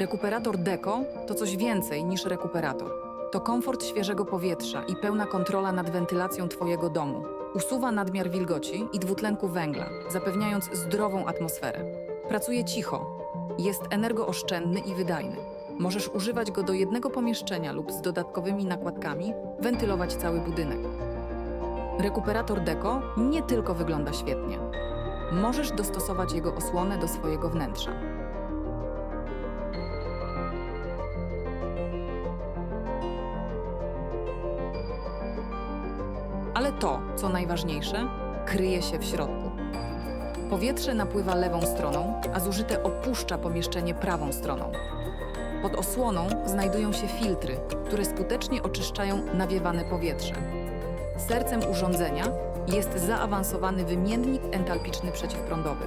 Rekuperator Deco to coś więcej niż rekuperator. To komfort świeżego powietrza i pełna kontrola nad wentylacją Twojego domu. Usuwa nadmiar wilgoci i dwutlenku węgla, zapewniając zdrową atmosferę. Pracuje cicho, jest energooszczędny i wydajny. Możesz używać go do jednego pomieszczenia lub z dodatkowymi nakładkami wentylować cały budynek. Rekuperator Deco nie tylko wygląda świetnie. Możesz dostosować jego osłonę do swojego wnętrza. Ale to, co najważniejsze, kryje się w środku. Powietrze napływa lewą stroną, a zużyte opuszcza pomieszczenie prawą stroną. Pod osłoną znajdują się filtry, które skutecznie oczyszczają nawiewane powietrze. Sercem urządzenia jest zaawansowany wymiennik entalpiczny przeciwprądowy.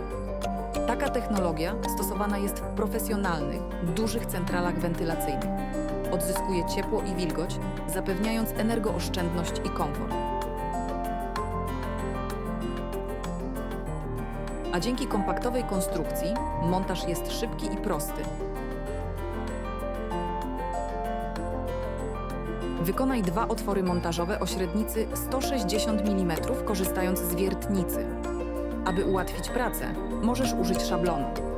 Taka technologia stosowana jest w profesjonalnych, dużych centralach wentylacyjnych. Odzyskuje ciepło i wilgoć, zapewniając energooszczędność i komfort. A dzięki kompaktowej konstrukcji montaż jest szybki i prosty. Wykonaj dwa otwory montażowe o średnicy 160 mm, korzystając z wiertnicy. Aby ułatwić pracę, możesz użyć szablonu.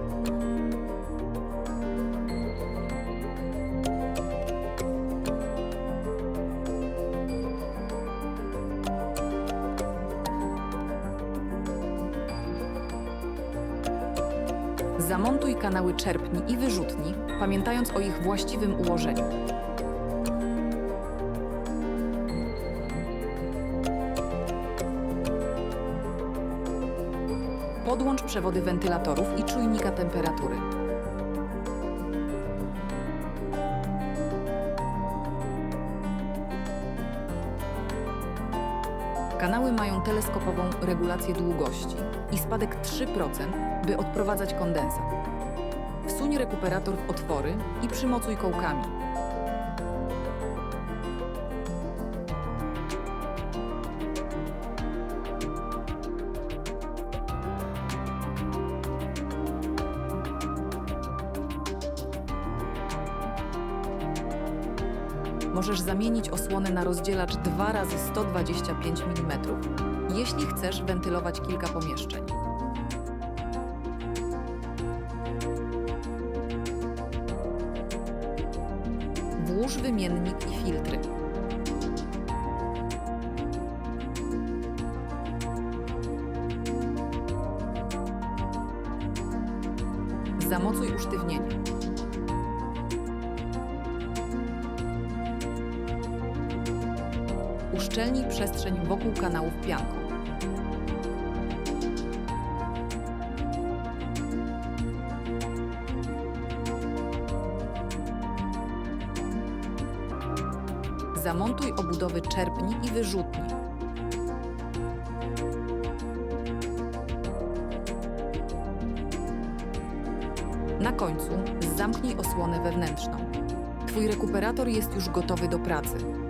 Zamontuj kanały czerpni i wyrzutni, pamiętając o ich właściwym ułożeniu. Podłącz przewody wentylatorów i czujnika temperatury. Kanały mają teleskopową regulację długości i spadek 3%, by odprowadzać kondensat. Wsuń rekuperator w otwory i przymocuj kołkami. Możesz zamienić osłonę na rozdzielacz 2 razy 125 mm, jeśli chcesz wentylować kilka pomieszczeń. Włóż wymiennik i filtry. Zamocuj usztywnienie. Uszczelnij przestrzeń wokół kanałów pianką. Zamontuj obudowy czerpni i wyrzutni. Na końcu zamknij osłonę wewnętrzną. Twój rekuperator jest już gotowy do pracy.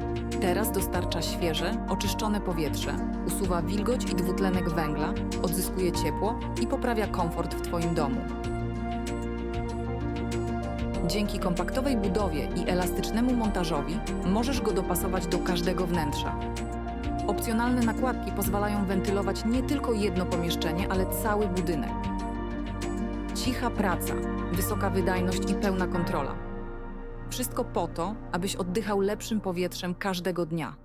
Teraz dostarcza świeże, oczyszczone powietrze, usuwa wilgoć i dwutlenek węgla, odzyskuje ciepło i poprawia komfort w Twoim domu. Dzięki kompaktowej budowie i elastycznemu montażowi możesz go dopasować do każdego wnętrza. Opcjonalne nakładki pozwalają wentylować nie tylko jedno pomieszczenie, ale cały budynek. Cicha praca, wysoka wydajność i pełna kontrola. Wszystko po to, abyś oddychał lepszym powietrzem każdego dnia.